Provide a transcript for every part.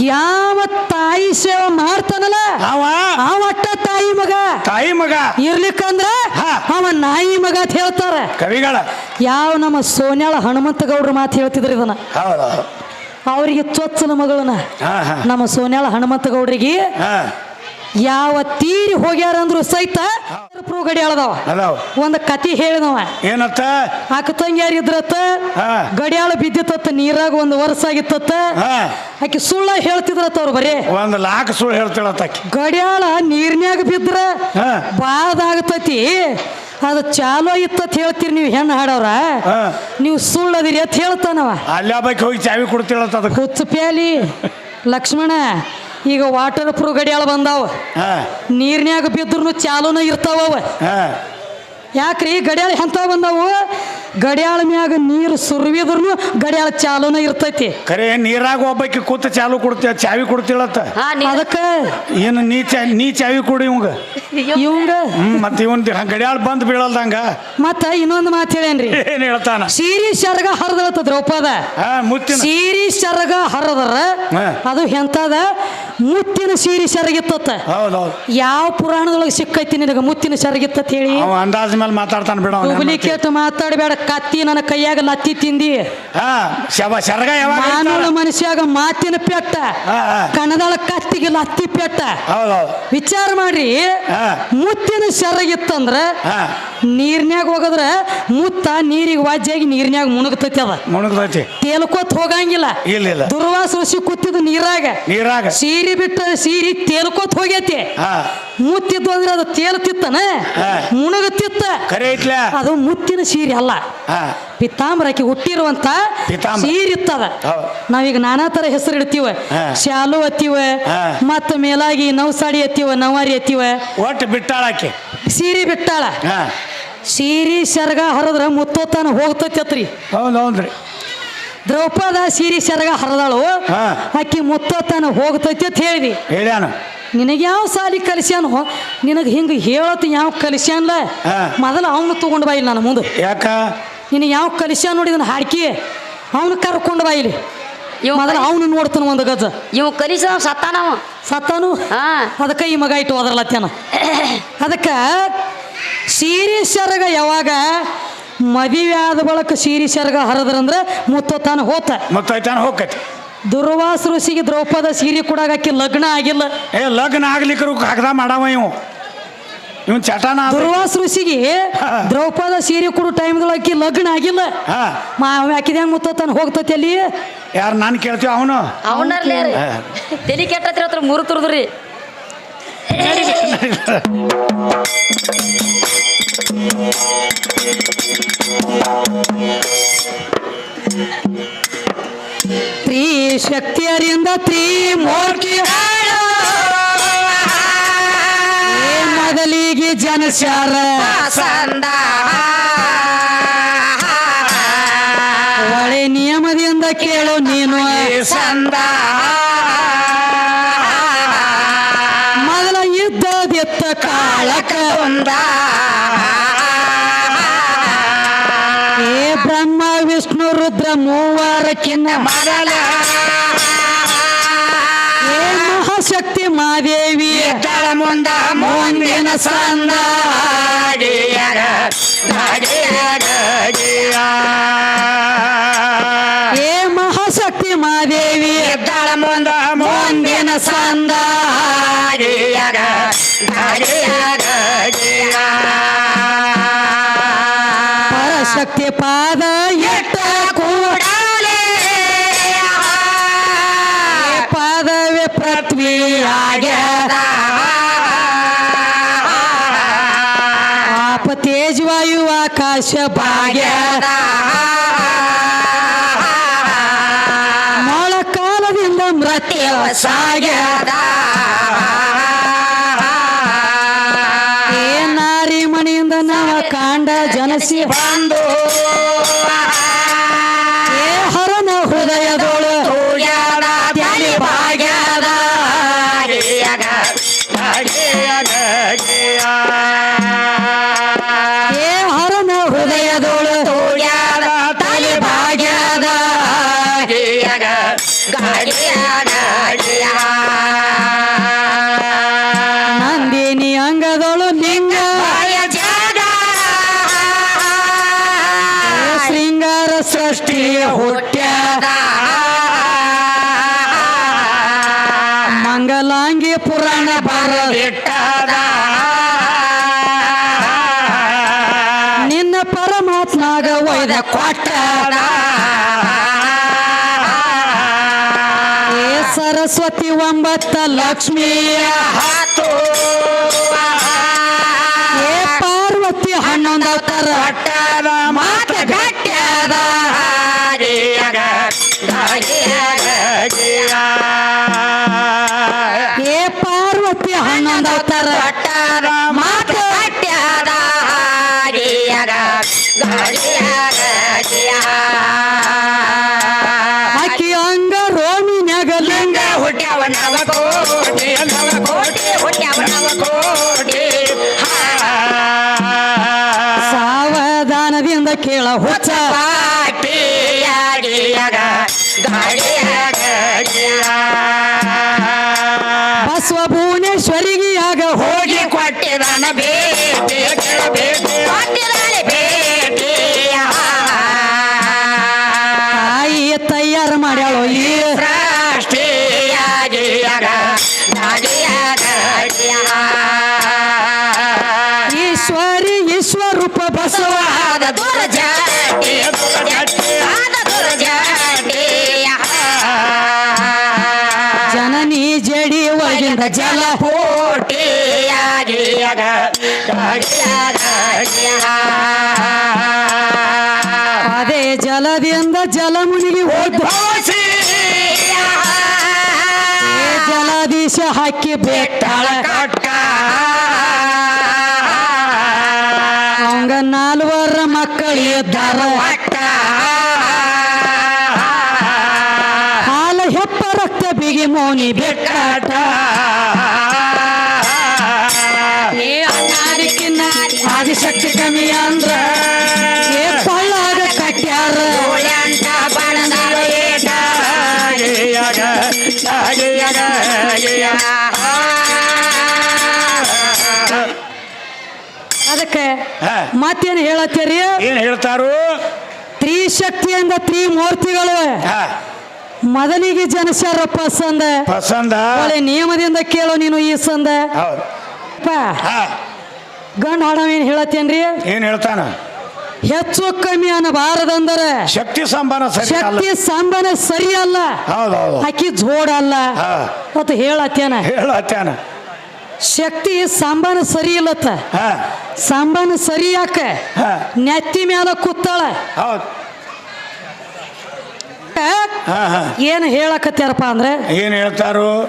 ಯಾವ ತಾಯಿ ಸೇವೆ ಮಾಡ್ತಾನಲ್ಲ? ಅವ ಅವ ತಾಯಿ ಮಗ. ತಾಯಿ ಮಗ. ಇರ್ಲಿಕ್ಕಂದ್ರ. ಅವ ನಾಯಿ ಮಗ ಅಂತ ಹೇಳ್ತಾರ. ಕವಿಗಳ. ಯಾವ ನಮ್ಮ ಸೋನ್ಯಾಳ ಹನುಮಂತ ಗೌಡ್ರ ಮಾತು ಹೇಳ್ತಿದ್ರು ಇದನ್ನ? ಅವರಿಗೆ ಚೊಚ್ಚನ ಮಗಳನ್ನ. ನಮ್ಮ ಸೋನ್ಯಾಳ ಹನುಮಂತ ಗೌಡ್ರಿಗೆ ಹಾ. ಯಾವ ತೀರಿ ಹೋಗ್ಯಾರ ಅಂದ್ರು ಸಹಿತ ಪ್ರೂ ಗಡಿ ಅದಾವ. ಒಂದ್ ಕತಿ ಹೇಳಿದವ. ಏನತ್ತ? ಅಕ್ಕ ತಂಗಿಯಾರ ಇದ್ರತ್ತ ಗಡಿಯಾಳ ಬಿದ್ದಿತ್ತ ನೀರಾಗ ಒಂದು ವರ್ಷ ಆಗಿತ್ತ ಆಕಿ ಸುಳ್ಳ ಹೇಳ್ತಿದ್ರತ್ತ ಅವ್ರು ಬರೀ. ಒಂದ್ ಲಾಕ್ ಸುಳ್ಳು ಹೇಳ್ತಾಳತ್ತಾಕಿ ಗಡಿಯಾಳ ನೀರ್ನ್ಯಾಗ ಬಿದ್ರ ಬಾದಾಗತತಿ ಅದು ಚಾಲೋ ಇತ್ತತ್ ಹೇಳ್ತೀರಿ ನೀವು ಹೆಣ್ಣು ಹಾಡವ್ರ. ನೀವು ಸುಳ್ಳದಿರಿ ಅಂತ ಹೇಳ್ತಾನವ. ಅಲ್ಲಿ ಹೋಗಿ ಚಾವಿ ಕೊಡ್ತೀಳತ್ತ ಹುಚ್ಚು ಪ್ಯಾಲಿ. ಲಕ್ಷ್ಮಣ ಈಗ ವಾಟರ್ ಪ್ರೂಫ್ ಗಡಿಯಾಳ ಬಂದಾವ. ನೀರ್ನ್ಯಾಗ ಬಿದ್ರು ಚಾಲೂನ ಇರ್ತಾವ ಅವ. ಯಾಕ್ರಿ ಗಡಿಯಾಳ ಎಂತ ಬಂದಾವು? ಗಡಿಯಾಳ ಮ್ಯಾಗ ನೀರು ಸುರ್ವಿದ್ರು ಗಡಿಯಾಳ ಚಾಲೂನ ಇರ್ತೈತಿ. ಖರೆ ನೀರಾಗ ಒಬ್ಬಕ್ಕೆ ಕೂತ ಚಾಲು ಕೊಡ್ತೀಯ ಚಾವಿ ಕೊಡ್ತೀಳತ್ತ? ಹಾ ನೀ ಅದಕ್ಕ ಏನು ನೀ ಚಾ ನೀ ಚಾವಿ ಕೊಡು ಇವಂಗ. ಇವಂಗ? ಹ್ಮ್ ಮತ್ತೆ ಇವನ್ ಗಡಿಯಾಳ ಬಂದ್ ಬೀಳಲ್ದಂಗ. ಮತ್ತ ಇನ್ನೊಂದು ಮಾತು ಹೇಳೇನ್ರಿ? ಏನ್ ಹೇಳ್ತಾನ? ಸೀರಿ ಶರ್ಗ ಹರಿದಳತ್ತ ದ್ರೌಪದ. ಹಾ ಮುತ್ತಿನ ಸೀರಿ ಶರ್ಗ ಹರದ್ರ ಹಾ. ಅದು ಎಂತದ? ಮುತ್ತಿನ ಸೀರಿ ಹೌದು ಹೌದೌದು. ಯಾವ ಪುರಾಣದೊಳಗೆ ಸಿಕ್ಕೈತಿ ನಿನಗ ಮುತ್ತಿನ ಶರಗಿತ್ತ ಹೇಳಿ? ಅವ ಅಂದಾಜ್ ಮೇಲೆ ಮಾತಾಡ್ತಾನ ಬಿಡ ಡೂಪ್ಲಿಕೇಟ್ ಮಾತಾಡಬೇಡ ಕತ್ತಿ ನನ್ನ ಕೈಯಾಗ ಲತ್ತಿ ತಿಂದಿ. ಹಾ ಶವ ಶರ್ಗ ಯಾವಾಗ ಮಾನವ? ಮನುಷ್ಯಾಗ ಮಾತಿನ ಪೆಟ್ಟ. ಹಾ. ಕತ್ತಿಗೆ ಲತ್ತಿ ಪೆಟ್ಟ. ಹೌದೌದು. ವಿಚಾರ ಮಾಡ್ರಿ. ಮುತ್ತಿನ ಶರಗಿತ್ತಂದ್ರ ಹಾ. ನೀರ್ನ್ಯಾಗ ಹೋಗದ್ರ ಮುತ್ತ ನೀರಿಗೆ ವಾಜ್ಯಾಗಿ ನೀರ್ನ್ಯಾಗ ಮುಣುಗ್ತೈತಿ ಅದ. ಮುಣುಗ್ದೈತಿ ತೇಲ್ಕೋತ್ ಹೋಗಂಗಿಲ್ಲ. ಇಲ್ಲ ಇಲ್ಲ. ದುರ್ವಾಸ ಋಷಿ ಕೂತಿದ್ದು ನೀರಾಗ. ನೀರಾಗ. ಸೀರಿ ಬಿಟ್ಟ ಸೀರಿ ತೇಲ್ಕೋತ್ ಹೋಗೈತಿ. ಹಾ ಮುತ್ತಿದ್ದು ಅಂದ್ರೆ ಅದು ತೇಲ್ತಿತ್ತನ ಹಾ. ಕರೆ ಐತ್ಲ ಅದು ಮುತ್ತಿನ ಸೀರೆ ಅಲ್ಲ. ಹಾ. ಪಿತಾಂಬರಕ್ಕೆ ಹುಟ್ಟಿರುವಂತ. ಸೀರೆ ಇತ್ತದ. ನಾವೀಗ ನಾನಾ ತರ ಹೆಸರು ಇಡ್ತೀವ. ಶಾಲು ಅತ್ತೀವ. ಮತ್ತ ಮೇಲಾಗಿ ನವಸಾಡಿ ಎತ್ತೀವ ನವಾರಿ ಎತ್ತೀವ ಒಟ್ಟು ಬಿಟ್ಟಾಳಕ್ಕೆ ಸೀರೆ ಬಿಟ್ಟಾಳ. ಸೀರೆ ಸೆರಗ ಹರಿದ್ರ ಮುತ್ತೋತನ ಹೋಗ್ತತ್ರಿ ಹೌದೌದ್ರಿ. ದ್ರೌಪದ ಸೀರಿ ಸೆರಗ ಹರಿದಾಳು. ಅಕ್ಕಿ ಆಕಿ ಮುತ್ತೋತಾನ ಹೋಗ್ತೈತಿ ಅಂತ ಹೇಳಿದಿ. ಹೇಳ್ಯಾನ. ನಿನಗೆ ಯಾವ ಸಾಲಿ ಕಲಿಸ್ಯಾನೋ ನಿನಗೆ ಹಿಂಗೆ ಹೇಳತ್ ಯಾವ ಕಲಿಸ್ಯಾನ್ಲ. ಮೊದಲು ಅವನು ತೊಗೊಂಡು ಬಾ ಇಲ್ಲಿ ನಾನು ಮುಂದೆ. ಯಾಕ? ನಿನಗೆ ಯಾವ ಕಲಿಸ್ಯಾನ ನೋಡಿ ಇದನ್ನ ಹಾಡ್ಕಿ. ಅವನು ಕರ್ಕೊಂಡು ಬಾ ಇಲ್ಲಿ. ಇವ ಮೊದಲು ಅವನು ನೋಡ್ತಾನ ಒಂದು ಗಜ. ಇವ್ ಕಲಿಸ ಸತ್ತಾನವ ಸತ್ತಾನು ಹಾ. ಅದಕ್ಕೆ ಈ ಮಗ ಇಟ್ಟು ಹೋದ್ರಲತ್ಯಾನ ಅದಕ್ಕೆ ಸೀರೆ ಸೆರಗ ಯಾವಾಗ ಮದುವೆ ಆದ ಬಳಕ ಸೀರೆ ಸೆರಗ ಹರದ್ರಂದ್ರೆ ಮುತ್ತೋತಾನ ಹೋತ. ಮುತ್ತೈತಾನ ಹೋಗತಿ ದುರ್ವಾಸ ಋಷಿಗೆ ದ್ರೌಪದ ಸೀರೆ ಕೊಡಾಕಿ ಲಗ್ನ ಆಗಿಲ್ಲ. ಏ ಲಗ್ನ ಆಗ್ಲಿಕ್ಕರು ಕಾಗದ ಮಾಡವ ಇವು. ಇವನ್ ಚಟಾನ. ದುರ್ವಾಸ ಋಷಿಗೆ. ದ್ರೌಪದ ಸೀರೆ ಕೊಡೋ ಟೈಮ್ದೊಳಗೆ ಲಗ್ನ ಆಗಿಲ್ಲ. ಹಾ. ಮಾ ಹಾಕಿದ ಹೆಂಗ್ ಮುತ್ತೋತಾನ ಹೋಗ್ತೈತಿ ಅಲ್ಲಿ? ಯಾರು ನಾನು ಕೇಳ್ತೀವಿ ಅವನು? ಹಾ. ತಲೆ ಕೆಟ್ಟತ್ತಿರತ್ರ ಮೂರು ತುರ್ದ್ರಿ. ತ್ರಿಶಕ್ತಿಯರಿಂದ ತ್ರಿಮೂರ್ತಿ ಮೊದಲಿಗೆ ಜನಸಾರ. ಒಳ್ಳೆ ನಿಯಮದಿಂದ ಕೇಳು ನೀನು. ಮೊದಲ ಯುದ್ಧದೆತ್ತ ಕಾಳಕ ಏ ಬ್ರಹ್ಮ, ವಿಷ್ಣು, ರುದ್ರ ಮೂವರಕ್ಕಿನ್ನ ಏ ಪರಶಕ್ತಿ ಪಾದ ಎಟ್ಟ ಕೂಡಲೇ ಏ ಪಾದವೇ ಪೃಥ್ವಿಯಾಗ್ಯದ ಆಪ ತೇಜವಾಯು ಆಕಾಶ ಭಾಗ್ಯದ ಜನಸಿ ಬಂದು ಪರಮಾತ್ಮಗ ಒಯ್ದ ಕೊಟ್ಟ ಸರಸ್ವತಿ ಒಂಬತ್ತ ಲಕ್ಷ್ಮಿಯ ಹಾತು. ಪಾರ್ವತಿ ಹನ್ನೊಂದ ಅವತಾರ ಜಡಿ ಒಳಗಿಂದ ಜಲ ಅದೇ ಜಲದಿಂದ ಜಲಮುನಿಗೆ ಹೋದ ಜಲಾದೀಶ ಹಾಕಿ ಬೆಟ್ಟಾಳ ಅವಂಗ ನಾಲ್ವರ ಮಕ್ಕಳು ಇದ್ದಾರ ಹಾಲ ಹೆಪ್ಪ ರಕ್ತ ಬಿಗಿ ಮೌನಿ ಬೆಟ್ಟಾಟ ಅದಕ್ಕೆ ಹಾ. ಮತ್ತೇನು ಹೇಳತ್ತೀರಿ? ಏನ್ ಹೇಳ್ತಾರು? ತ್ರಿಶಕ್ತಿ ಅಂದ ತ್ರೀ ಮೂರ್ತಿಗಳು. ಮೊದಲಿಗೆ ಜನಸ್ಯಾರ ಪಸಂದ. ಪಸಂದ. ಒಳ್ಳೆ ನಿಯಮದಿಂದ ಕೇಳೋ ನೀನು ಈ ಸಂದ. ಹೌದು. ಪ. ಹಾ. ಗಂಡ ಹಾಡವೇನು ಹೇಳತ್ತೇನ್ರಿ? ಏನ್ ಹೇಳ್ತಾನ? ಹೆಚ್ಚು ಕಮ್ಮಿ ಅನ್ನಬಾರದಂದ್ರೆ. ಶಕ್ತಿ ಸಂಬಾನ ಶಕ್ತಿ ಸಂಬನ ಸರಿ ಅಲ್ಲ. ಹೌದೌದು. ಅಕ್ಕಿ ಜೋಡ ಅಲ್ಲ ಮತ್ತೆ ಹೇಳತ್ತೇನ? ಹೇಳತ್ತಾನ. ಶಕ್ತಿ ಸಂಬನ ಸರಿ ಇಲ್ಲತ್ತ. ಸಾಂಬಾನ ಸರಿ ಯಾಕ. ನೆತ್ತಿ ಮ್ಯಾಲ ಕೂತಾಳ. ಹೌದು. ಹೇಳಕತ್ತಾರಪ್ಪ ಹಾ. ಏನು ಹೇಳಕತ್ಯಾರಪ್ಪ ಅಂದ್ರೆ? ಏನ್ ಹೇಳ್ತಾರು?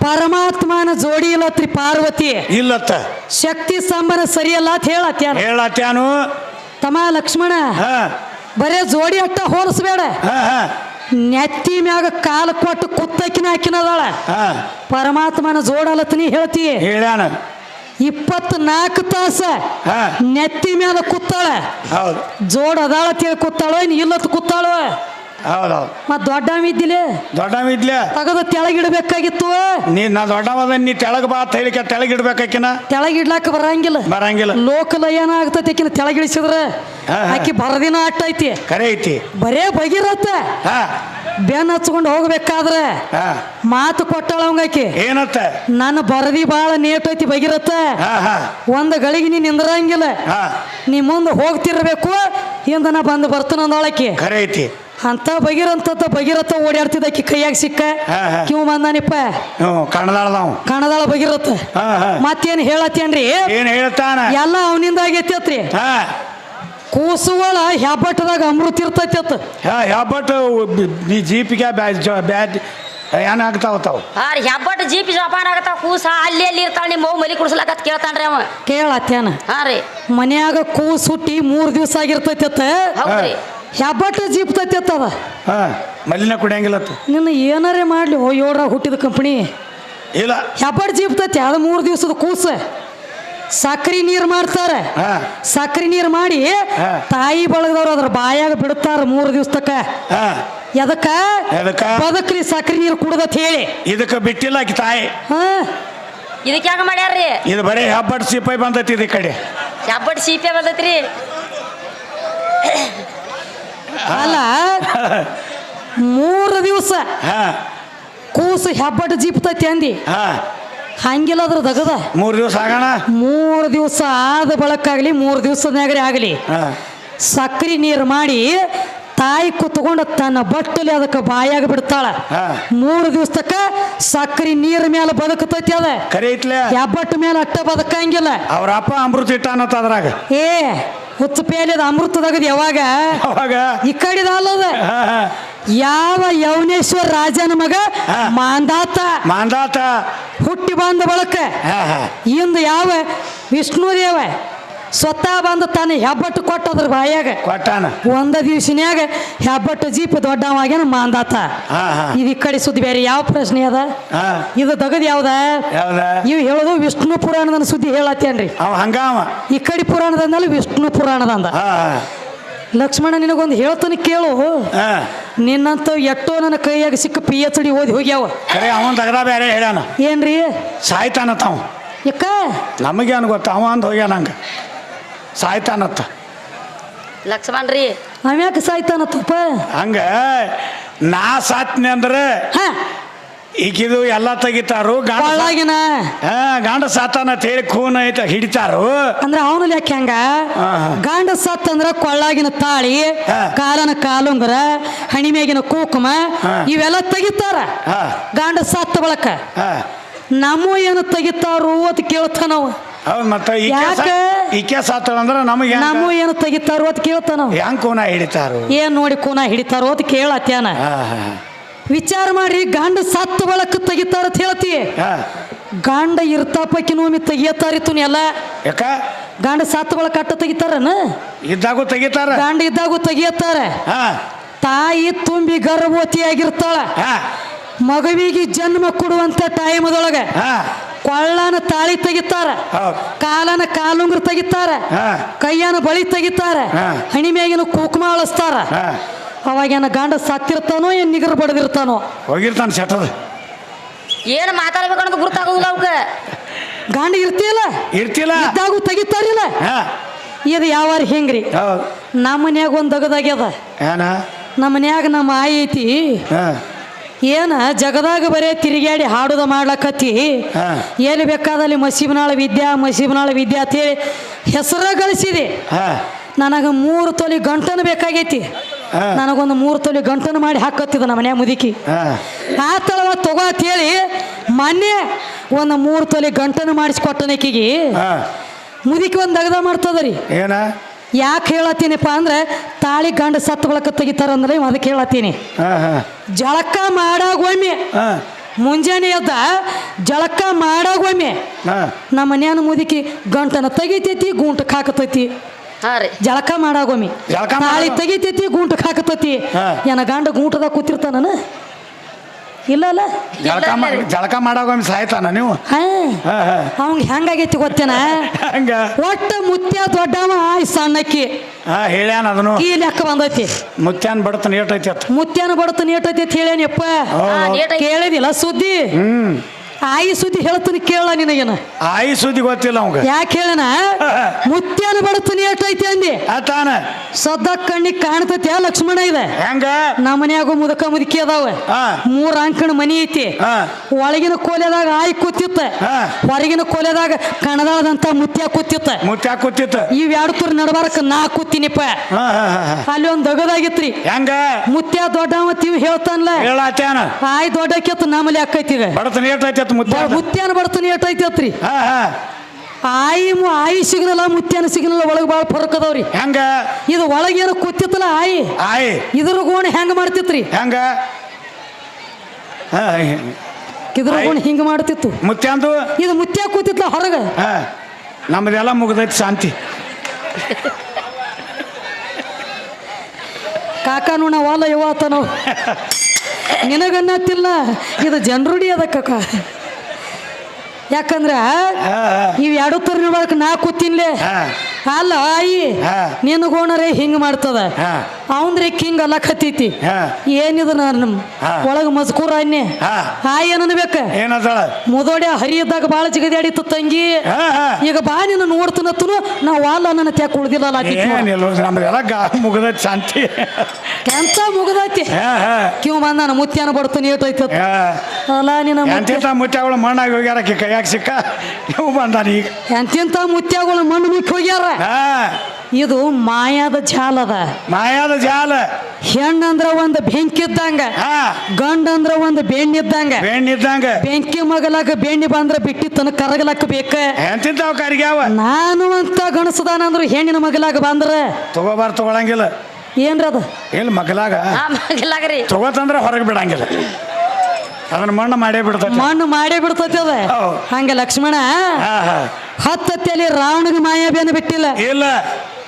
ಪರಮಾತ್ಮನ ಜೋಡಿ ಇಲ್ಲತ್ರಿ ಪಾರ್ವತಿ. ಇಲ್ಲತ್ತ. ಶಕ್ತಿ ಸಂಬನ ಸರಿಯಲ್ಲ ಅಂತ ಹೇಳತ್ಯಾರ ಹೇಳತ್ಯಾನು. ತಮ್ಮ ಲಕ್ಷ್ಮಣ ಹಾ. ಬರೇ ಜೋಡಿ ಅಟ್ಟ ಹೋಲಿಸ್ಬೇಡ. ಹಾ ಹಾ. ನೆತ್ತಿ ಮ್ಯಾಗ ಕಾಲು ಕೊಟ್ಟು ಕುತ್ತಕಿನ ಹಾಕಿನದಾಳ. ಹಾ. ಪರಮಾತ್ಮನ ಜೋಡಲತ್ನಿ ಹೇಳ್ತಿ ಹೇಳ್ಯಾನ. ಇಪ್ಪತ್ನಾಲ್ಕು ತಾಸ ನೆತ್ತಿ ಮ್ಯಾಲ ಕೂತಾಳ. ಹೌದು. ಜೋಡ್ ಅದಾಳ ತಿಳಿ ಕೂತಾಳೋ ಇನ್ ಇಲ್ಲತ್ ಕೂತಾಳೋ? ಹೌದೌದು ಮತ್ ದೊಡ್ಡ ಇದ್ದಿಲ್ಲ? ದೊಡ್ಡವಿದ್ಲೆ ತಗದು ತೆಳಗಿಡ್ಬೇಕಾಗಿತ್ತು. ನೀ ನಾ ದೊಡ್ಡವದ ನೀ ತೆಳಗ ಬಾ ಅಂತ ಹೇಳಿಕೆ ತೆಳಗಿಡ್ಬೇಕಾಕಿನ ತೆಳಗಿಡ್ಲಾಕ ಬರಂಗಿಲ್ಲ. ಬರಂಗಿಲ್ಲ. ಲೋಕಲ ಏನಾಗ್ತೈತಿ ಆಕಿನ ತೆಳಗಿಳಿಸಿದ್ರ. ಆಕಿ ಬರದಿನ ಅಟ್ಟ ಐತಿ. ಕರೆ ಐತಿ. ಬರೇ ಬಗಿರತ್ತ ಹಾ. ಬೆನ್ ಹಚ್ಕೊಂಡು ಹೋಗ್ಬೇಕಾದ್ರೆ ಹಾ. ಮಾತು ಕೊಟ್ಟಾಳ ಅವಂಗಾಕಿ ಏನತ್ತ? ನನ್ನ ಬರದಿ ಬಾಳ ನೇಟೈತಿ ಬಗಿರತ್ತ. ಒಂದ್ ಗಳಿಗೆ ನೀ ನಿಂದ್ರಂಗಿಲ್ಲ. ನೀ ಮುಂದೆ ಹೋಗ್ತಿರ್ಬೇಕು ಹಿಂದ ನಾ ಬಂದು ಬರ್ತಾನ ಅಂದೊಳಕಿ ಐತಿ. ಅಂತ ಬಗಿರಂತ ಬಗಿರತ್ತ ಓಡಾಡ್ತಿದ್ದಕ್ಕಿ ಕೈಯಾಗ ಸಿಕ್ಕ. ಕಿವ್ ಬಂದಾನಿಪ್ಪ. ಕನ್ನಡದಾಳದವ್ ಕಣದಾಳ ಬಗಿರತ್ತ. ಮತ್ತೇನ್ ಹೇಳತ್ತೇನ್ರಿ ಏನ್ ಹೇಳ್ತಾನ? ಎಲ್ಲ ಅವನಿಂದ ಆಗೈತಿ ಹಾ. ಕೂಸುಗಳ ಹೆಬ್ಬಟ್ಟದಾಗ ಅಮೃತ ಇರ್ತೈತಿ ಅತ್ತ. ಹಾ ಹೆಬ್ಬಟ್ಟು ನೀ ಜೀಪಿಗೆ ಬ್ಯಾಡ್ ಏನಾಗ್ತಾವ ತಾವು ಹಾ ರೀ ಹೆಬ್ಬಟ್ಟು ಜೀಪ್ ಜೋಪಾನ ಆಗತ್ತಾವ ಕೂಸ ಅಲ್ಲಿ ಅಲ್ಲಿ ಇರ್ತಾಳ ನಿಮ್ಮ ಮಗು ಮಲಿ ಕುಡ್ಸ್ಲಾಕತ್ ಕೇಳ್ತಾನ್ರಿ ಅವ. ಕೇಳತ್ತೇನ ಹಾ ರೀ. ಮನ್ಯಾಗ ಕೂಸು ಹುಟ್ಟಿ ಮೂರ್ ದಿವಸ ಆಗಿರ್ತೈತಿ ಅತ್ತ. ಹೌದ್ರಿ ಹೆಬ್ಬಟ್ಟು ಜೀಪ್ತೈತಿ ಅತ್ತ ಅದ. ಹಾ ಮಲ್ಲಿನ ಕುಡಿಯಂಗಿಲ್ಲತ್ತು ನಿನ್ನ ಏನಾರೇ ಮಾಡ್ಲಿ ಓ ಏಳ್ರಾಗ ಹುಟ್ಟಿದ ಕಂಪನಿ. ಇಲ್ಲ. ಹೆಬ್ಬಟ್ ಜೀಪ್ ತೈತಿ ಅದು ಮೂರು ದಿವಸದ ಕೂಸ. ಸಕ್ರಿ ನೀರ್ ಮಾಡ್ತಾರೆ. ಹಾ. ಸಕ್ರಿ ನೀರ್ ಮಾಡಿ ಹಾ. ತಾಯಿ ಬಳಗದವ್ರು ಅದ್ರ ಬಾಯಾಗ ಬಿಡ್ತಾರ ಮೂರು ದಿವ್ಸಕ್ಕ ತಕ ಹಾ. ಎದಕ್ಕ? ಎದಕ್ಕ? ಬದುಕ್ರಿ ಸಕ್ರಿ ನೀರ್ ಕುಡ್ದತ್ ಹೇಳಿ. ಇದಕ್ಕ ಬಿಟ್ಟಿಲ್ಲ ಆಕಿ ತಾಯಿ. ಹಾ. ಇದಕ್ಕೆ ಯಾಕ ಮಾಡ್ಯಾರ್ರಿ? ಇದು ಬರೀ ಹೆಬ್ಬಟ್ಟು ಸಿಪಾಯಿ ಬಂದೈತಿ ಇದ ಕಡೆ. ಹೆಬ್ಬಟ್ಟು ಸೀಪೆ ಬಂದೈತ್ರಿ? ಅಲ್ಲ ಮೂರು ದಿವಸ ಹಾ. ಕೂಸು ಹೆಬ್ಬಟ್ಟು ಜಿಪ್ತೈತಿ ಅಂದಿ. ಹಾ. ಹಂಗಿಲ್ಲ ಅದ್ರ ದಗದ ಮೂರು ದಿವಸ ಆಗೋಣ? ಮೂರು ದಿವಸ ಆದ ಬಳಕಾಗಲಿ ಮೂರು ದಿವಸದಾಗ್ರೆ ಆಗಲಿ. ಸಕ್ರಿ ನೀರು ಮಾಡಿ ತಾಯಿ ಕುತ್ಕೊಂಡು ತನ್ನ ಬಟ್ಟಲಿ ಅದಕ್ಕೆ ಬಾಯಾಗ ಬಿಡ್ತಾಳ. ಮೂರು ದಿವಸಕ್ಕ ಸಕ್ರಿ ನೀರ್ ಮೇಲೆ ಬದುಕತೈತಿ ಅದ. ಕರೆ ಐತ್ಲೆ ಹೆಬ್ಬಟ್ಟು ಮೇಲೆ ಅಟ್ಟ ಬದುಕಂಗಿಲ್ಲ. ಅವ್ರ ಅಪ್ಪ ಅಮೃತ ಇಟ್ಟಾನತ್ತ ಅದ್ರಾಗ. ಏ ಹುಚ್ಚ ಪೇಲಿದ ಅಮೃತದಾಗದ ಯಾವಾಗ? ಅವಾಗ ಈ ಕಡಿದ ಅಲ್ಲದ. ಯಾವ ಯೌನೇಶ್ವರ ರಾಜನ ಮಗ? ಮಾಂದಾತ. ಮಾಂದಾತ. ಹುಟ್ಟಿ ಬಂದ ಬಳಕ ಇಂದು ಯಾವ ವಿಷ್ಣುದೇವ? ಸ್ವತಃ ಬಂದು ತಾನೆ ಹೆಬ್ಬಟ್ಟು ಕೊಟ್ಟದ್ರ ಬಾಯಾಗ. ಕೊಟ್ಟಾನ. ಒಂದ ದಿವ್ಸನ್ಯಾಗ ಹೆಬ್ಬಟ್ಟು ಜೀಪ್ ದೊಡ್ಡವಾಗ್ಯಾನ ಮಾಂದಾತ. ಇದು ಈ ಕಡೆ ಸುದ್ದಿ ಬೇರೆ ಯಾವ ಪ್ರಶ್ನೆ ಅದ? ಇದು ತಗದ್ ಯಾವ್ದ? ಇವು ಹೇಳೋದು ವಿಷ್ಣು ಪುರಾಣದ ಸುದ್ದಿ ಹೇಳತ್ತೇನ್ರಿ. ಹಂಗಾಮ. ಈ ಕಡೆ ಪುರಾಣದಂದಲ್ಲ ವಿಷ್ಣು ಪುರಾಣದ ಅಂದ ಲಕ್ಷ್ಮಣ ನಿನಗೊಂದು ಹೇಳ್ತಾನೆ ಕೇಳು. ನಿನ್ನಂತ ಎಷ್ಟೋ ನನ್ನ ಕೈಯಾಗ ಸಿಕ್ಕ ಪಿ ಎಚ್ ಡಿ ಓದಿ ಹೋಗ್ಯಾವ. ಅವನ್ ತಗದ ಬೇರೆ ಹೇಳ್ಯಾನ. ಏನ್ರಿ? ಸಾಯ್ತಾನತ್ತ ಅವ. ಯಾಕ? ನಮಗೇನು ಗೊತ್ತ ಅವ ಅಂತ ಹೋಗ್ಯಾನ ಹಂಗ. ಸಾಯ್ತಾನತ್ತ. ಲಕ್ಷ್ಮಣ್ರಿ. ಅವ್ಯಾಕ ಸಾಯ್ತಾನತ್ತಪ್ಪ? ಹಂಗ ನಾ ಸಾತ್ನಿ ಅಂದ್ರೆ ಹ. ಈಗಿದು ಎಲ್ಲ ತೆಗಿತಾರು ಗಾಂಡ ಸಾ- ಒಳಗಿನ ಹಾ ಗಂಡ ಸಾತಾನ ಅಂತ ಹೇಳಿ ಖೂನ್ ಐತ ಹಿಡಿತಾರು. ಅಂದ್ರೆ ಅವನು ಲೆಕ್ಕ ಹೆಂಗ. ಗಂಡ ಸತ್ ಅಂದ್ರ ಕೊಳ್ಳಾಗಿನ ತಾಳಿ ಹಾ. ಕಾಲನ ಕಾಲುಂಗರ ಹಣಿಮೇಗಿನ ಕೂಕುಮ ಹಾ. ಇವೆಲ್ಲ ತೆಗಿತಾರ. ಹಾ. ಗಂಡ ಸತ್ತ ಬಳಕ. ಹಾ. ನಮ್ಮ ಏನು ತೆಗಿತಾರು ಅಂತ ಕೇಳ್ತಾನವ ಹೌದ್ ಮತ್ತ ಸಾ- ಯಾಕೆ? ಅಂದ್ರೆ ನಮಗೆ ನಮ್ಮ ಏನು ತೆಗಿತಾರೋ ಅಂತ ಕೇಳ್ತಾನವ ಹೆಂಗ್ ಕೂನ ಹಿಡಿತಾರು? ಏನ್ ನೋಡಿ ಕೂನ ಹಿಡಿತಾರೋ ಅಂತ ಕೇಳತ್ಯಾನ. ಹಾ ಹಾ ವಿಚಾರ ಮಾಡ್ರಿ ಗಂಡ ಸತ್ತು ಬಳಕ ತೆಗಿತಾರ ಅಂತ ಹೇಳ್ತಿ. ಹಾ. ಗಂಡ ಇರ್ತಾಪಕ್ಕಿ ನೋಮಿ ತೆಗಿಯತ್ತಾರಿತ್ತು ಎಲ್ಲ. ಯಾಕ? ಗಂಡ ಸತ್ತು ಬಳಕ ಅಟ್ಟ ತೆಗಿತಾರನ? ಇದ್ದಾಗೂ ತೆಗಿತಾರ? ಗಂಡ ಇದ್ದಾಗೂ ತೆಗಿಯತ್ತಾರ? ಹಾ. ತಾಯಿ ತುಂಬಿ ಗರ್ಭವತಿಯಾಗಿರ್ತಾಳ. ಹಾ. ಮಗುವಿಗೆ ಜನ್ಮ ಕೊಡುವಂತ ಟೈಮದೊಳಗೆ ಹಾ. ಕೊಳ್ಳನ ತಾಳಿ ತೆಗಿತಾರ. ಕಾಲನ ಕಾಲುಂಗ್ರ ತೆಗಿತಾರ. ಕೈಯನ ಬಳಿ ತೆಗಿತಾರ. ಹಣಿ ಹಣಿಮೇಗಿನ ಕುಕುಮ ಅಳಿಸ್ತಾರ. ಅವಾಗೇನ ಗಂಡ ಸತ್ತಿರ್ತಾನೋ ಏನ್ ನಿಗರ್ ಬಡದಿರ್ತಾನೋ. ಹೋಗಿರ್ತಾನ ಏನು ಮಾತಾಡ್ಬೇಕು ಅನ್ನೋದು ಗುರುತಾಗೋದಿಲ್ಲ ಅವಕ್ಕೆ ಗಂಡ ಇರ್ತಿಲ್ಲ ಇರ್ತಿಲ್ಲ ಇದ್ದಾಗೂ ತೆಗಿತಾರಿಲ್ಲ? ಹಾ. ಇದು ಯಾವಾರ ಹೆಂಗ್ರಿ? ಹೌದ್. ನಮ್ಮ ಮನ್ಯಾಗ ಒಂದು ದಗದಾಗ್ಯದ. ಏನ? ನಮ್ಮ ಮನ್ಯಾಗ ನಮ್ಮ ಆಯಿ ಐತಿ. ಹಾ. ಏನ ಜಗದಾಗ ಬರೇ ತಿರುಗಾಡಿ ಹಾಡುದ ಮಾಡ್ಲಕತ್ತಿ. ಏನು ಬೇಕಾದಲ್ಲಿ ಮಸೀಬನಾಳ ವಿದ್ಯಾ ಮಸೀಬನಾಳ ವಿದ್ಯಾ ಅಂತೇಳಿ ಹೆಸರ ಗಳಿಸಿದೆ. ನನಗೆ ಮೂರು ತೊಲಿ ಗಂಟನು ಬೇಕಾಗೈತಿ. ನನಗೊಂದು ಮೂರು ತೊಲಿ ಗಂಟನು ಮಾಡಿ ಹಾಕತ್ತಿದ ನಮ್ಮ ಮನೆ ಮುದುಕಿ. ಆ ತಳವ ತಗೋ ಅಂತೇಳಿ ಮೊನ್ನೆ ಒಂದು ಮೂರು ತೊಲಿ ಗಂಟನು ಮಾಡಿಸ್ಕೊಟ್ಟನಕಿಗೆ. ಹಾ. ಮುದುಕಿ ಒಂದು ದಗದ ಮಾಡ್ತದ ರೀ. ಏನ? ಯಾಕೆ ಹೇಳತ್ತೀನಿಪ್ಪ ಅಂದ್ರೆ ತಾಳಿ ಗಂಡ ಸತ್ತು ಬಳಕ ತೆಗಿತಾರ ಅಂದ್ರೆ ಇವ್ ಅದಕ್ಕೆ ಹೇಳತ್ತೀನಿ. ಹಾ ಹಾ. ಜಳಕ ಮಾಡಾಗೊಮ್ಮೆ ಒಮ್ಮೆ. ಮುಂಜಾನೆ ಎದ್ದ ಜಳಕ ಮಾಡಾಗೊಮ್ಮೆ ಹಾ. ನಮ್ಮ ಮನ್ಯಾನ ಮುದುಕಿ ಗಂಟನ ತೆಗಿತೈತಿ ಗುಂಟ ಹಾಕತೈತಿ ಜಳಕ ಮಾಡಾಗೊಮ್ಮೆ ತಾಳಿ ಮಾಡಾಗ- ತೆಗಿತೈತಿ ಗುಂಟ ಹಾಕತೈತಿ ಏನ ಗಂಡ ಗುಂಟದಾಗ ಕೂತಿರ್ತಾನ ಇಲ್ಲ ಅಲ್ಲ ಜಳಕ ಮಾ- ಜಳಕ ಮಾಡಾಗೊಮ್ಮೆ ಸಾಯ್ತಾನ ನೀವು? ಹಾ. ಹಾ ಅವಂಗ ಹೆಂಗಾಗೈತಿ ಗೊತ್ತೇನ? ಹಂಗ? ಒಟ್ಟ ಮುತ್ಯ ದೊಡ್ಡವ ಆಯ್ ಸಣ್ಣಕ್ಕಿ. ಹಾ ಹೇಳ್ಯಾನ ಅದನು. ಈ ಲೆಕ್ಕ ಬಂದೈತಿ. ಮುತ್ಯಾನ್ ಬಡತನ ಏಟೈತಿ ಅತ್ತ. ಮುತ್ಯನ ಬಡತ ನೀಟೈತಿ ಅಂತ ಹೇಳೇನಿಯಪ್ಪ ಹೌದ್. ಹಾಂ. ನೀಟ್ ಐತಿ. ಕೇಳಿದಿಲ್ಲ ಸುದ್ದಿ? ಹ್ಮ್. ಆಯಿ ಸುದ್ದಿ ಹೇಳ್ತೀನಿ ಕೇಳ ನಿನಗೇನ? ಆಯಿ ಸುದ್ದಿ ಗೊತ್ತಿಲ್ಲ ಅವಂಗ ಯಾಕೆ ಹೇಳನ? ಮುತ್ಯನ ಬಡತನ ಐತಿ ಅಂದಿ? ಆತಾನ ಸದ್ದ ಕಣ್ಣಿಗೆ ಕಾಣ್ತೈತಿ ಲಕ್ಷ್ಮಣ ಇದೆ ಹೆಂಗ? ನಮ್ಮ ಮನ್ಯಾಗ ಮುದಕ ಮುದುಕಿ ಅದಾವ. ಮೂರ ಅಂಕಣ ಮನಿ ಐತಿ. ಒಳಗಿನ ಕೋಲೆದಾಗ ಆಯಿ ಕೂತಿತ್ತ. ಹೊರಗಿನ ಕೋಲೆದಾಗ ಕಣದಾಳದಂತ ಮುತ್ಯ ಕೂತಿತ್ತ. ಮುತ್ಯ ಕೂತಿತ್ತ. ಇವ್ ಎರಡು ತುರ್ ನಡಬಾರಕ ನಾ ಕೂತಿನಿಪ್ಪ. ಅಲ್ಲಿ ಒಂದ್ ದಗದಾಗಿತ್ರಿ ಹೆಂಗ? ಮುತ್ಯ ದೊಡ್ಡವ ತಿವ್ ಹೇಳ್ತಾನಲ್ಲ ಹೇಳಾತ್ಯಾನ ಆಯ್ ದೊಡ್ಡಕ್ಕಿತ್ತು ನಮ್ಮಲ್ಲಿ ಅಕ್ಕೈತಿ ಬಡತನ ಏಟೈತಿ ಅತ್ತ ಮುತ್ಯ ಮುತ್ಯನ ಬಡತನ ಏಟೈತಿ ಅತ್ರಿ ಹಾ ಹಾ. ಆಯಿ ಮು- ಆಯಿ ಸಿಗ್ನಲ್ಲ ಮುತ್ಯಾನ ಸಿಗ್ನಲ್ಲ ಒಳಗೆ ಭಾಳ ಫರಕ್ ಅದಾವ್ರಿ. ಹೆಂಗ? ಇದು ಒಳಗೇನು ಕೂತಿತ್ತಲ್ಲ ಆಯಿ? ಆಯಿ. ಇದ್ರ ಗೋಣ ಹೆಂಗ ಮಾಡ್ತಿತ್ರಿ? ಹೆಂಗ? ಹಾ ಇದ್ರ ಗೋಣ ಹಿಂಗ ಮಾಡ್ತಿತ್ತು. ಮುತ್ಯಾಂದು ಇದು ಮುತ್ಯ ಕೂತಿತ್ಲ ಹೊರಗ. ಹಾ. ನಮ್ದೆಲ್ಲ ಮುಗ್ದೈತಿ ಶಾಂತಿ. ಕಾಕ ನೋಣ ವಾಲ ಇವತ್ತನು ನಿನಗನ್ನತ್ತಿಲ್ಲ ಇದು ಜನರುಡಿ ಅದ ಕಾಕ. ಯಾಕಂದ್ರ ಇವ್ ಎರಡು ತರ್ನ ನಾ ಕೂತಿನ್ಲೆ? ಅಲ್ಲ ಆಯಿ ಗೋಣರೇ ಹಿಂಗ ಮಾಡ್ತದ. ಅವಂದ್ರೆ ಕಿಂಗ್ ಅಲ್ಲ ಕತ್ತೈತಿ ಹಾ. ಏನಿದ ನಮ್ಮ. ಒಳಗ ಮಸ್ಕೂರ ಅನ್ನೆ. ಹಾ. ಏನನ್ಬೇಕ ಮುದೋಡೆ ಹರಿಯದಾಗ ಬಾಳ ಜಿಗದಾಡಿತ್ತು ತಂಗಿ. ಈಗ ಬಾ ನಿನ್ನ ನೋಡ್ತನತ್ತನು ನಾ ವಾಲ ನನ್ನ ತ್ಯಾಕ್ ಉಳ್ದಿಲ್ಲ ಏನಿಲ್ಲ ನಮ್ದೆಲ್ಲ ಗಾ ಮುಗ್ದ ಶಾಂತಿ. ಎಂತ ಮುಗದೈತಿ? ಕಿವ್ ಬಂದಾನ ಮುತ್ಯಾನ ಬಡ್ತು. ಹಾ. ಅಲ್ಲ ನಿನ್ನ ಮುತ್ಯಾಗಳು ಮಣ್ಣಾಗಿ ಹೋಗ್ಯಾರ ಕೈಯಾಗ ಸಿಕ್ಕ? ಬಂದ ಬಂದಾನ ಈಗ? ಎಂತಿಂತ ಮುತ್ಯಾಗಳು ಮಣ್ಣು ಮುಕ್ಕಿ ಹೋಗ್ಯಾರ? ಇದು ಮಾಯಾದ ಜಾಲದ ಮಾಯಾದ ಜಾಲ. ಹೆಣ್ಣಂದ್ರ ಒಂದು ಬೆಂಕಿ ಇದ್ದಂಗ ಹಾ. ಗಂಡಂದ್ರ ಒಂದು ಬೆಣ್ಣಿ ಇದ್ದಂಗ ಬೆಣ್ಣಿದ್ದಂಗ. ಬೆಂಕಿ ಮಗಲಾಗ ಬೆಣ್ಣಿ ಬಂದ್ರ ಬಿಟ್ಟಿ ತನ ಕರಗಲಕ್ಕ ಬೇಕ. ಎಂತಿಂತಾವ ಕರಿಗ್ಯಾವ? ನಾನು ಅಂತ ಗಣಸದಾನಂದ್ರು ಹೆಣ್ಣಿನ ಮಗಲಾಗ ಬಂದ್ರ. ತಗೋಬಾರ ತಗೊಳಂಗಿಲ್ಲ. ಏನ್ರ ಅದ? ಎಲ್ಲಿ ಮಗಲಾಗ? ಆ ತಗೋತಂದ್ರ ತಗೋತಂದ್ರೆ ಹೊರಗೆ ಬಿಡಂಗಿಲ್ಲ. ಅದನ್ನ ಮಣ್ಣು ಮಾಡೇ ಬಿಡ್ತೈತಿ. ಮಣ್ಣು ಮಾಡೇ ಬಿಡ್ತೈತಿ ಅದ. ಹಂಗ ಲಕ್ಷ್ಮಣ ಹತ್ತತ್ತಲ್ಲಿ ರಾವಣಗ ಮಾಯಾಬೇನ ಬಿಟ್ಟಿಲ್ಲ. ಇಲ್ಲ.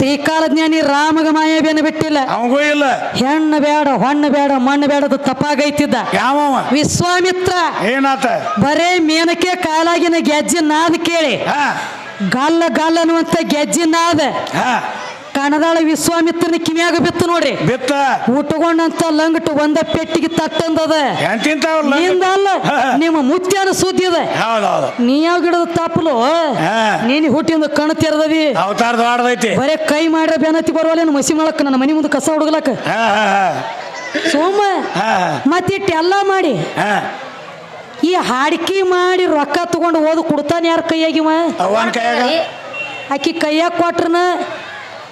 ತ್ರಿಕಾಲ ಜ್ಞಾನಿ ರಾಮಗ ಮಾಯಾಬೇನ ಬಿಟ್ಟಿಲ್ಲ. ಅವಂಗೂ ಇಲ್ಲ. ಹೆಣ್ಣು ಬೇಡ ಹೊಣ್ಣು ಬೇಡ ಮಣ್ಣು ಬೇಡದು ತಪ್ಪಾಗೈತಿದ್ದ. ಯಾವವ? ವಿಶ್ವಾಮಿತ್ರ. ಏನಾತ? ಬರೇ ಮೇನಕ್ಕೆ ಕಾಲಾಗಿನ ಗೆಜ್ಜೆ ನಾದ ಕೇಳಿ. ಹಾ. ಗಲ್ಲ ಗಲ್ಲ ಅನ್ನುವಂತ ಗೆಜ್ಜೆ ನಾದ. ಹಾ. ಕಣದಾಳ ವಿಶ್ವಾಮಿತ್ರನ ಕಿವಿಯಾಗ ಬಿತ್ತು ನೋಡ್ರಿ. ಬಿತ್ತ. ಉಟ್ಕೊಂಡಂತ ಲಂಗಟ್ ಒಂದ ಪೆಟ್ಟಿಗೆ ತಟ್ಟಂದದ. ನಿಂದಲ್ಲ. ನಿಮ್ಮ ಮುತ್ಯಾನ ಸುದ್ದಿ ಅದ. ನೀ ಯಾವ ಗಿಡದ ತಪ್ಪಲು ಹಾ. ನೀನು ಹುಟ್ಟಿಂದ ಕಣ್ ತೆರೆದವಿ ಬರೇ ಕೈ ಮಾಡ್ರೆ ಬೆನತಿ ಬರೋಲ್ಲ ಮಸಿ ಮಾಡಕ್ ನನ್ನ ಮನಿ ಮುಂದೆ ಕಸ ಹುಡುಗ್ಲಕ್ಕ? ಹಾ ಹಾ ಹಾ. ಸೋಮ ಮತ್ತಿಟ್ಟು ಮತ್ತಿಟ್ಟೆಲ್ಲ ಮಾಡಿ. ಹಾ. ಈ ಹಾಡಿಕೆ ಮಾಡಿ ರೊಕ್ಕ ತಗೊಂಡು ಓದು ಕೊಡ್ತಾನೆ ಯಾರ ಕೈಯಾಗಿವ ಅಕ್ಕಿ ಆಕಿ ಕೈಯಾಗ ಕೊಟ್ರನ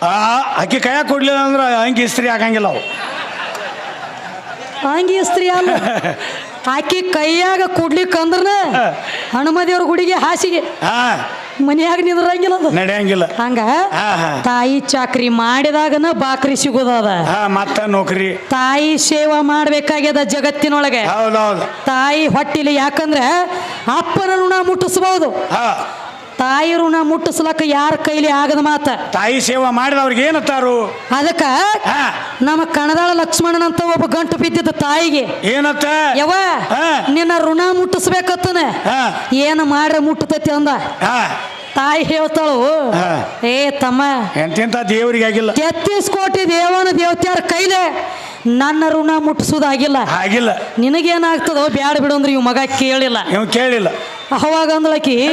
ಆ ಅಕ್ಕಿ ಕೈಯಾಗ ಕೊಡ್ಲಿಲ್ಲ ಅಂದ್ರೆ ಅಂಗಿ ಇಸ್ತ್ರಿ ಆಗಂಗಿಲ್ಲ ಅವು. ಅಂಗಿ ಇಸ್ತ್ರಿ ಅಲ್ಲ? ಆಕೆ ಕೈಯಾಗ ಕೊಡ್ಲಿಕ್ಕಂದ್ರನ ಹನುಮದೇವ್ರ ಗುಡಿಗೆ ಹಾಸಿಗೆ ಹಾ. ಮನ್ಯಾಗ ನಿಂದ್ರಂಗಿಲ್ಲ ಅದು. ನಡೆಯಂಗಿಲ್ಲ. ಹಂಗ? ಹಾ ಹಾ. ತಾಯಿ ಚಾಕ್ರಿ ಮಾಡಿದಾಗನ ಬಾಕ್ರಿ ಸಿಗೋದದ. ಹಾ ಮತ್ತ ನೌಕರಿ. ತಾಯಿ ಸೇವಾ ಮಾಡ್ಬೇಕಾಗ್ಯದ ಜಗತ್ತಿನೊಳಗೆ. ಹೌದೌದು. ತಾಯಿ ಹೊಟ್ಟಿಲಿ ಯಾಕಂದ್ರೆ ಅಪ್ಪನ ಋಣ ಮುಟ್ಟಿಸಬಹುದು ಹಾ. ತಾಯಿ ಋಣ ಮುಟ್ಟಿಸ್ಲಕ್ಕ ಯಾರ ಕೈಲಿ ಆಗದ ಮಾತ? ತಾಯಿ ಸೇವಾ ಮಾಡಿದವ್ರಿಗೆ ಏನತ್ತಾರು ಅದಕ್ಕ ನಮ್ಮ ಕಣದಾಳ ಲಕ್ಷ್ಮಣನಂತ ಒಬ್ಬ ಗಂಟು ಬಿದ್ದಿದ್ದ ತಾಯಿಗೆ. ಏನತ್ತ? ಯವ. ನಿನ್ನ ಋಣ ಮುಟ್ಟಿಸ್ಬೇಕತ್ತನ? ಏನ ಏನು ಮಾಡ್ರೆ ಮುಟ್ಟತೈತಿ ಅಂದ? ಹಾ. ತಾಯಿ ಹೇಳ್ತಾಳು. ಏ ತಮ್ಮ ಎಂತೆಂತ ದೇವರಿಗೆ ಆಗಿಲ್ಲ. ತೆತ್ತೀಸ್ ಕೋಟಿ ದೇವನ ದೇವತ್ಯಾರ ಕೈಲೆ ನನ್ನ ಋಣ ಮುಟ್ಟಿಸೋದಾಗಿಲ್ಲ ಆಗಿಲ್ಲ. ನಿನಗೇನಾಗ್ತದೋ ಬ್ಯಾಡ ಬಿಡು ಅಂದ್ರೆ ಇವ್ ಮಗ ಕೇಳಿಲ್ಲ. ಇವ್ ಕೇಳಿಲ್ಲ. ಅವಾಗ ಅಂದ್ಳಕಿ.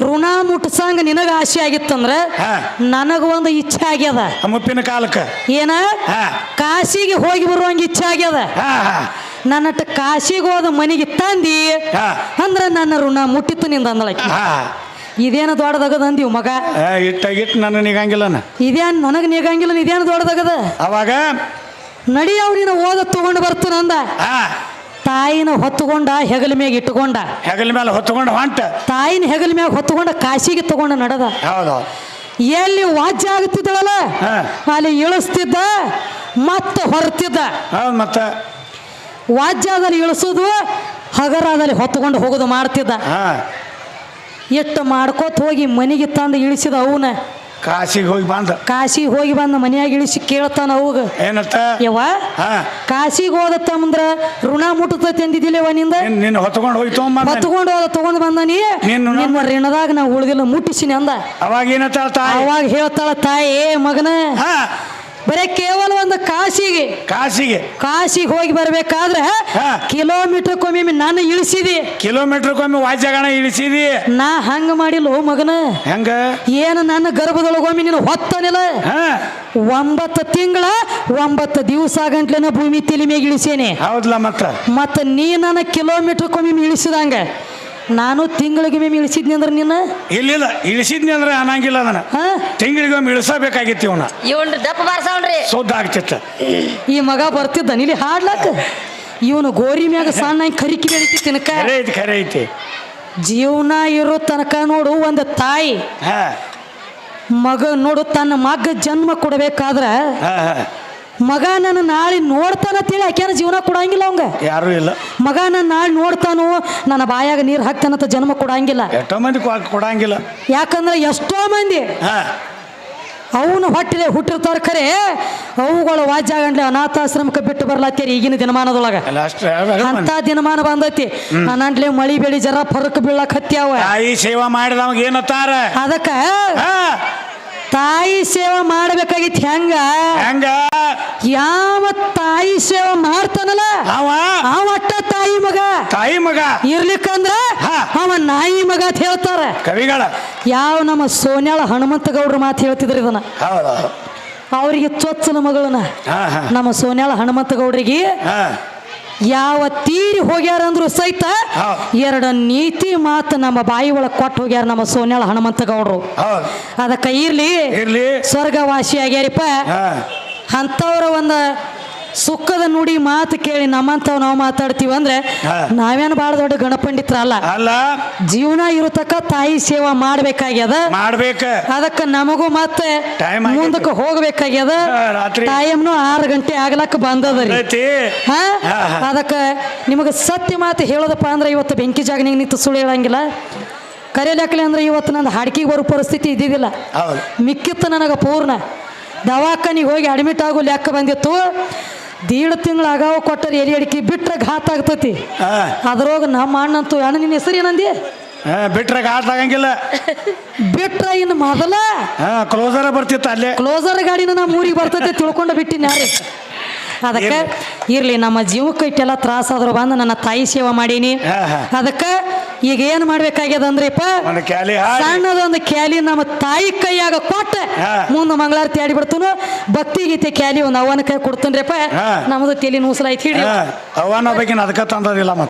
ಋಣ ಮುಟ್ಸಂಗ ನಿನಗ ಆಸೆ ಆಗಿತ್ತಂದ್ರ. ನನಗ ಒಂದು ಇಚ್ಛೆ ಆಗ್ಯದ. ಮುಪ್ಪಿನ ಕಾಲಕ್ಕೆ. ಏನ? ಕಾಶಿಗೆ ಹೋಗಿ ಬರುವಂಗ ಇಚ್ಛೆ ಆಗ್ಯದ. ನನ್ನಟ್ಟು ಕಾಶಿಗೆ ಹೋದ ಮನೆಗೆ ತಂದಿ. ಅಂದ್ರ ನನ್ನ ಋಣ ಮುಟ್ಟಿತ್ತು ನಿಂದ ಹಾ. ಇದೇನು ದೊಡ್ಡದಾಗದ ಅಂದಿವ್ ಮಗ? ಇಟ್ಟಾಗಿಟ್ಟು ಇಟ್ಟ ಇಟ್ಟು ನನ್ನ ನೀಗಂಗಿಲ್ಲ ಇದೇನ್ ನನಗ ನಿಗಂಗಿಲ್ಲ ಇದೇನು ದೊಡ್ಡದಾಗದ ಅವಾಗ ನಡಿ ಅವ್ರಿನ ಓದ ತಗೊಂಡು ಬರ್ತು ಅಂದ ಹಾ. ತಾಯಿನ ಹೊತ್ತುಕೊಂಡ ಹೆಗಲ ಮ್ಯಾಗ ಇಟ್ಟುಕೊಂಡ. ಹೆಗಲ ಮೇಲೆ ಹೊತ್ಕೊಂಡು ಹೊಂಟ. ತಾಯಿನ ಹೆಗಲ ಮ್ಯಾಗ ಹೊತ್ತುಕೊಂಡ ಕಾಶಿಗೆ ತಗೊಂಡ ನಡೆದ. ಹೌದು. ಎಲ್ಲಿ ವಾಜ್ಯ ಆಗುತ್ತಿದ್ದಳಲ್ಲ? ಹಾ. ಅಲ್ಲಿ ಇಳಿಸ್ತಿದ್ದ ಮತ್ತೆ ಹೊರತಿದ್ದ. ಹೌದು ಮತ್ತ. ವಾಜ್ಯದಲ್ಲಿ ಇಳಿಸೋದು ಹಗರದಲ್ಲಿ ಹೊತ್ತುಕೊಂಡು ಹೋಗೋದು ಮಾಡ್ತಿದ್ದ. ಹಾ. ಎಷ್ಟು ಮಾಡ್ಕೋತ ಹೋಗಿ ಮನೆಗೆ ತಂದು ಇಳಿಸಿದ ಅವನ. ಕಾಶಿಗೆ ಹೋಗಿ ಬಂದ. ಕಾಶಿಗೆ ಹೋಗಿ ಬಂದ ಮನ್ಯಾಗ ಇಳಿಸಿ ಕೇಳ್ತಾನ ಅವಾಗ. ಏನತ್ತ ಯವ್ವ ಹಾ. ಕಾಶಿಗೆ ಹೋದ ತಮ್ಮಂದ್ರ ಋಣ ಮುಟ್ಟತೈತಿ ಅಂದಿದ್ದಿಲ್ಲವ ನಿಂದ? ನಿನ್ ನಿನ್ನ ಹೊತ್ಕೊಂಡು ಹೋಗಿ ಹೊತ್ಕೊಂಡು ಹೋದ ತಗೊಂಡ್ ಬಂದಾನಿ ನಿನ್ನ ನಿಮ್ಮ ಋಣದಾಗ ನಾ ಉಳಿದಿಲ್ಲ ಮುಟ್ಟಿಸಿನಿ ಅಂದ. ಅವಾಗ ಏನಂತ ಅವಾಗ ಹೇಳ್ತಾಳ ತಾಯಿ ಮಗನ. ಹಾ. ಬರೇ ಕೇವಲ ಒಂದು ಕಾಶಿಗೆ. ಕಾಶಿಗೆ. ಕಾಶಿಗೆ ಹೋಗಿ ಬರ್ಬೇಕಾದ್ರೆ. ಕಿಲೋಮೀಟರ್ ಕೊಮ್ಮೆ ನಾನು ಇಳಿಸಿದಿ. ಕಿಲೋಮೀಟರ್ಗೊಮ್ಮೆ ವಾಜ್ಯಗಣ ಇಳಿಸಿದಿ? ನಾ ಹಂಗ ಮಾಡಿಲ್ಲ ಓ ಮಗನ. ಹೆಂಗ? ಏನು ನನ್ನ ಗರ್ಭದೊಳಗೊಮ್ಮೆ ನೀನು ಹೊತ್ತನಿಲ್ಲ? ಒಂಬತ್ತು ತಿಂಗಳ ಒಂಬತ್ತು ದಿವಸ ಗಂಟ್ಲೆನ ಭೂಮಿ ತಿಲಿಮೆಗೆ ಇಳಿಸೇನೆ. ಹೌದಲ್ಲ ಮತ್ತ? ಮತ್ತ ನೀ ನನ್ನ ಕಿಲೋಮೀಟರ್ ಕೊಮ್ಮೆ ಇಳಿಸಿದಂಗ ನಾನು ತಿಂಗಳಿಗೆ ಇಳಿಸಿದ್ನಿ ಅಂದ್ರೆ ನಿನ್ನ? ಇಲ್ಲಿಲ್ಲ ಇಳಿಸಿದ್ನಿ ಅಂದ್ರೆ ಅನ್ನಂಗಿಲ್ಲ ಅದನ್ನ ತಿಂಗಳಿಗೆ ತಿಂಗಳಿಗೊಮ್ಮೆ ಇಳಿಸಬೇಕಾಗಿತ್ತು ಇವನ ಇವನ್ ದಪ್ಪ ಬಾರ್ಸವನ್ರಿ ಸುದ್ದ ಆಗ್ತಿತ್ತ. ಈ ಮಗ ಬರ್ತಿದ್ದ ನಿಲ್ಲಿ ಹಾಡ್ಲಾಕ ಇವನು ಗೋರಿ ಮ್ಯಾಗ ಸಣ್ಣ ಕರಿಕಿ ಬೆಳಿತಿ ತಿನಕ. ಖರೆ ಐತಿ ಖರೆ ಐತಿ. ಜೀವನ ಇರೋ ತನಕ ನೋಡು ಒಂದು ತಾಯಿ. ಹಾ. ಮಗ ನೋಡು ತನ್ನ ಮಗ ಜನ್ಮ ಕೊಡಬೇಕಾದ್ರ ಹಾ ಹಾ. ಮಗ ನನ್ನ ನಾಳೆ ನೋಡ್ತಾನಂತೇಳಿ ಆಕ್ಯಾರ ಜೀವನ ಕೊಡಂಗಿಲ್ಲ ಅವಂಗ. ಯಾರು ಇಲ್ಲ. ಮಗ ನನ್ನ ನಾಳೆ ನೋಡ್ತಾನೋ ನನ್ನ ಬಾಯಾಗ ನೀರು ಹಾಕ್ತಾನಂತ ಜನ್ಮ ಕೊಡಂಗಿಲ್ಲ. ಎಷ್ಟೋ ಮಂದಿ ಕೊ- ಕೊಡಂಗಿಲ್ಲ. ಯಾಕಂದ್ರೆ ಎಷ್ಟೋ ಮಂದಿ ಹಾ. ಅವನು ಹೊಟ್ಟಿಲೆ ಹುಟ್ಟಿರ್ತಾರ ಖರೆ ಅವುಗಳು ವಾಜ್ಯಾಗಂಡ್ಲೆ ಅನಾಥಾಶ್ರಮಕ್ಕೆ ಬಿಟ್ಟು ಬರ್ಲಾತ್ತೀರಿ ಈಗಿನ ದಿನಮಾನದೊಳಗ. ಅಷ್ಟು ಅಂತ ದಿನಮಾನ ಬಂದೈತಿ. ಅನಂಟ್ಲೆ ಮಳಿ ಬೆಳಿ ಜರ ಫರಕ್ ಬೀಳಕ್ ಹತ್ಯಾವ ತಾಯಿ ಸೇವಾ ಮಾಡಿದವಾಗ ಏನತ್ತಾರ ಅದಕ್ಕ ಹಾ. ತಾಯಿ ಸೇವೆ ಮಾಡ್ಬೇಕಾಗಿತ್ ಹೆಂಗ? ಹೆಂಗ? ಯಾವ ತಾಯಿ ಸೇವೆ ಮಾಡ್ತಾನಲ್ಲ? ಅವ? ಅವ ಅಟ್ಟ ತಾಯಿ ಮಗ. ತಾಯಿ ಮಗ. ಇರ್ಲಿಕ್ಕಂದ್ರ. ಅವ ನಾಯಿ ಮಗ ಅಂತ ಹೇಳ್ತಾರ. ಕವಿಗಳ. ಯಾವ ನಮ್ಮ ಸೋನ್ಯಾಳ ಹನುಮಂತ ಗೌಡ್ರ ಮಾತು ಹೇಳ್ತಿದ್ರು ಇದನ್ನ? ಅವರಿಗೆ ಚೊಚ್ಚನ ಮಗಳನ್ನ. ನಮ್ಮ ಸೋನ್ಯಾಳ ಹನುಮಂತ ಗೌಡ್ರಿಗೆ ಹಾ. ಯಾವ ತೀರಿ ಹೋಗ್ಯಾರ ಅಂದ್ರು ಸಹಿತ. ಎರಡು ನೀತಿ ಮಾತು ನಮ್ಮ ಬಾಯಿ ಒಳಗೆ ಕೊಟ್ಟು ಹೋಗ್ಯಾರ ನಮ್ಮ ಸೋನ್ಯಾಳ ಹನುಮಂತ ಗೌಡ್ರು ಅದಕ್ಕೆ ಇರ್ಲಿ. ಸ್ವರ್ಗವಾಸಿ ಆಗ್ಯಾರಿಪ್ಪ. ಅಂತವ್ರ ಅಂಥವ್ರ ಒಂದು ಸುಖದ ನುಡಿ ಮಾತು ಕೇಳಿ ನಮ್ಮಂತ ನಾವು ಮಾತಾಡ್ತೀವಿ ಅಂದ್ರೆ. ನಾವೇನು ಬಹಳ ದೊಡ್ಡ ಗಣಪಂಡಿತ್ರ ಅಲ್ಲ? ಜೀವನ ಇರತಕ್ಕ ತಾಯಿ ಸೇವಾ ಮಾಡ್ಬೇಕಾಗ್ಯದ? ಮಾಡ್ಬೇಕ. ಅದಕ್ಕೆ ನಮಗೂ ಮತ್ತೆ Time ಆಗೈತಿ. ಮುಂದಕ್ಕೆ ಹೋಗ್ಬೇಕಾಗ್ಯದ? ಹಾ, ರಾತ್ರಿ. ಟೈಮ್ನು ಆರು ಗಂಟೆ ಆಗ್ಲಕ್ಕ ಬಂದದ ಐತಿ ಹಾ? ಹಾ, ಹಾ. ಅದಕ್ಕೆ ನಿಮಗೆ ಸತ್ಯ ಮಾತು ಹೇಳೋದಪ್ಪ ಅಂದ್ರೆ ಇವತ್ತು ಬೆಂಕಿ ಜಾಗನಿಗೆ ನಿಂತು ಸುಳ್ಳು ಹೇಳಂಗಿಲ್ಲ. ಕರೆಯಲಾಕಲಿ ಅಂದ್ರೆ ಇವತ್ತು ನಂದು ಹಾಡ್ಕಿಗೆ ಬರೋ ಪರಿಸ್ಥಿತಿ ಇದ್ದಿದ್ದಿಲ್ಲ. ಹೌದು. ಮಿಕ್ಕಿತ್ತು ನನಗೆ ಪೂರ್ಣ. ದವಾಖಾನಿಗೆ ಹೋಗಿ ಅಡ್ಮಿಟ್ ಆಗೋ ಲೆಕ್ಕ ಬಂದಿತ್ತು. ದೀಡ್ ತಿಂಗಳು ಆಗಾವ ಕೊಟ್ಟರೆ ಎಲೆ ಅಡಿಕೆ ಬಿಟ್ರೆ ಘಾತ ಆಗ್ತತಿ. ಅದ್ರೊಳಗೆ ನಮ್ಮ ಅಣ್ಣಂತೂ ಅಣ್ಣ ನಿನ್ನ ಹೆಸರು ಏನಂದಿ? ಬಿಟ್ರೆ ಘಾತ ಆಗಂಗಿಲ್ಲ. ಬಿಟ್ರೆ ಇನ್ನು ಮೊದಲ? ಕ್ಲೋಸರ್ ಬರ್ತಿತ್ತು ಅಲ್ಲೇ. ಕ್ಲೋಸರ್ ಗಾಡಿನ ನಮ್ಮ ಊರಿಗೆ ಬರ್ತೈತೆ ತಿಳ್ಕೊಂಡು ಬಿಟ್ಟಿನ ಯಾರೇ ಅದಕ್ಕೆ ಇರ್ಲಿ ನಮ್ಮ ಜೀವಕ್ಕೆ ಇಟ್ಟೆಲ್ಲ ತ್ರಾಸಾದ್ರು ಬಂದು ನನ್ನ ತಾಯಿ ಸೇವೆ ಮಾಡೀನಿ. ಅದಕ್ಕೆ ಈಗ ಏನು ಮಾಡ್ಬೇಕಾಗ್ಯದ ಅಂದ್ರಿಪ್ಪ? ಒಂದು ಕ್ಯಾಲಿ ಹಾಡಿ. ಸಣ್ಣದೊಂದು ಕ್ಯಾಲಿ ನಮ್ಮ ತಾಯಿ ಕೈಯಾಗ ಕೊಟ್ಟ. ಮುಂದ ಮಂಗಳಾರತಿ ಆಡಿ ಬಿಡ್ತನು ಭಕ್ತಿ ಗೀತೆ ಕ್ಯಾಲಿ ಒಂದು ಅವನ ಕೈ ಕೊಡ್ತೇನ್ರಿಪ್ಪ. ನಮ್ದು ತಲೆ ನೂಸಲಾಯ್ತು ಹಿಡಿ ಅವನ ಬಗ್ಗೆ ಅದಕ್ಕೆ ತಂದದಿಲ್ಲ ಮತ್ತೆ.